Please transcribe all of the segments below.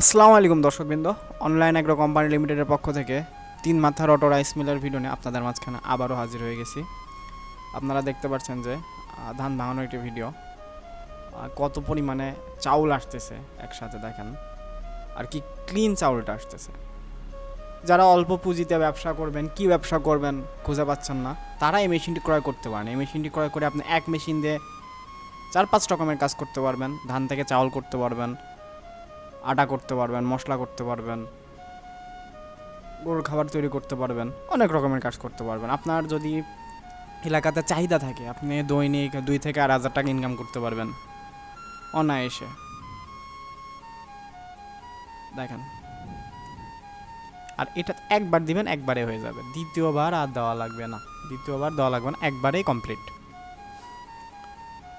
আসসালামু আলাইকুম দর্শকবৃন্দ। অনলাইন অ্যাগ্রো কোম্পানি লিমিটেডের পক্ষ থেকে তিন মাথার অটো রাইস মিলের ভিডিও নিয়ে আপনাদের মাঝখানে আবারও হাজির হয়ে গেছি। আপনারা দেখতে পাচ্ছেন যে ধান ভাঙানোর একটি ভিডিও কত পরিমাণে চাউল আসতেছে একসাথে দেখেন। আর কি ক্লিন চাউলটা আসতেছে। যারা অল্প পুঁজিতে ব্যবসা করবেন, কি ব্যবসা করবেন খুঁজে পাচ্ছেন না। তারা এই মেশিনটি ক্রয় করতে পারেন। এই মেশিনটি ক্রয় করে আপনি এক মেশিন দিয়ে চার পাঁচ রকমের কাজ করতে পারবেন। ধান থেকে চাউল করতে পারবেন। আটা করতে পারবেন, মশলা করতে পারবেন, গরুর খাবার তৈরি করতে পারবেন, অনেক রকমের কাজ করতে পারবেন। আপনার যদি এলাকাতে চাহিদা থাকে, আপনি দৈনিক দুই থেকে আড়াই হাজার টাকা ইনকাম করতে পারবেন, অনায়াসে। দেখেন। আর এটা একবার দিবেন, একবারে হয়ে যাবে। দ্বিতীয়বার আর দেওয়া লাগবে না। দ্বিতীয়বার দেওয়া লাগবে না, একবারেই কমপ্লিট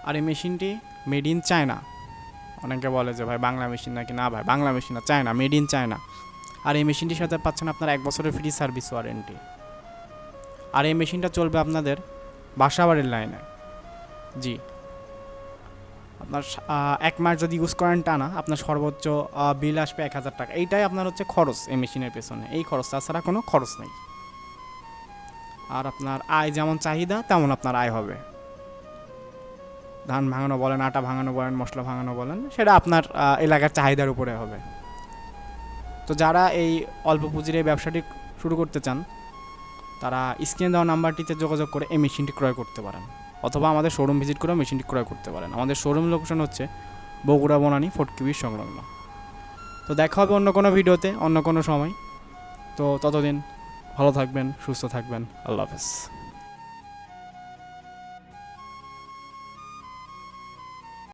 আর এই মেশিনটি মেড ইন চায়না অনেকে বলে যে, ভাই, বাংলা মেশিন নাকি? না, ভাই, বাংলা মেশিন না চায়না মেড ইন চায়না আর এই মেশিনটির সাথে পাচ্ছেন আপনার এক বছরের ফ্রি সার্ভিস ওয়ারেন্টি আর এই মেশিনটা চলবে আপনাদের বাসাবাড়ির লাইনে জি। আপনার এক মাস যদি ইউজ করেন টানা, আপনার সর্বোচ্চ বিল আসবে এক হাজার টাকা। এইটাই আপনার হচ্ছে খরচ এই মেশিনের পেছনে। এই খরচ, তাছাড়া কোনো খরচ নেই। আর আপনার আয় যেমন চাহিদা, তেমন আপনার আয় হবে। ধান ভাঙানো বলেন, আটা ভাঙানো বলেন, মশলা ভাঙানো বলেন, সেটা আপনার এলাকার চাহিদার উপরে হবে। তো যারা এই অল্প পুঁজির এই ব্যবসাটি শুরু করতে চান, তারা স্ক্রিনে দেওয়া নাম্বারটিতে যোগাযোগ করে এই মেশিনটি ক্রয় করতে পারেন। অথবা আমাদের শোরুম ভিজিট করেও মেশিনটি ক্রয় করতে পারেন। আমাদের শোরুম লোকেশন হচ্ছে বগুড়া বনানী ফটকিবির সংলগ্ন। তো দেখা হবে অন্য কোনো ভিডিওতে, অন্য কোনো সময়। তো ততদিন ভালো থাকবেন, সুস্থ থাকবেন। আল্লাহ হাফেজ।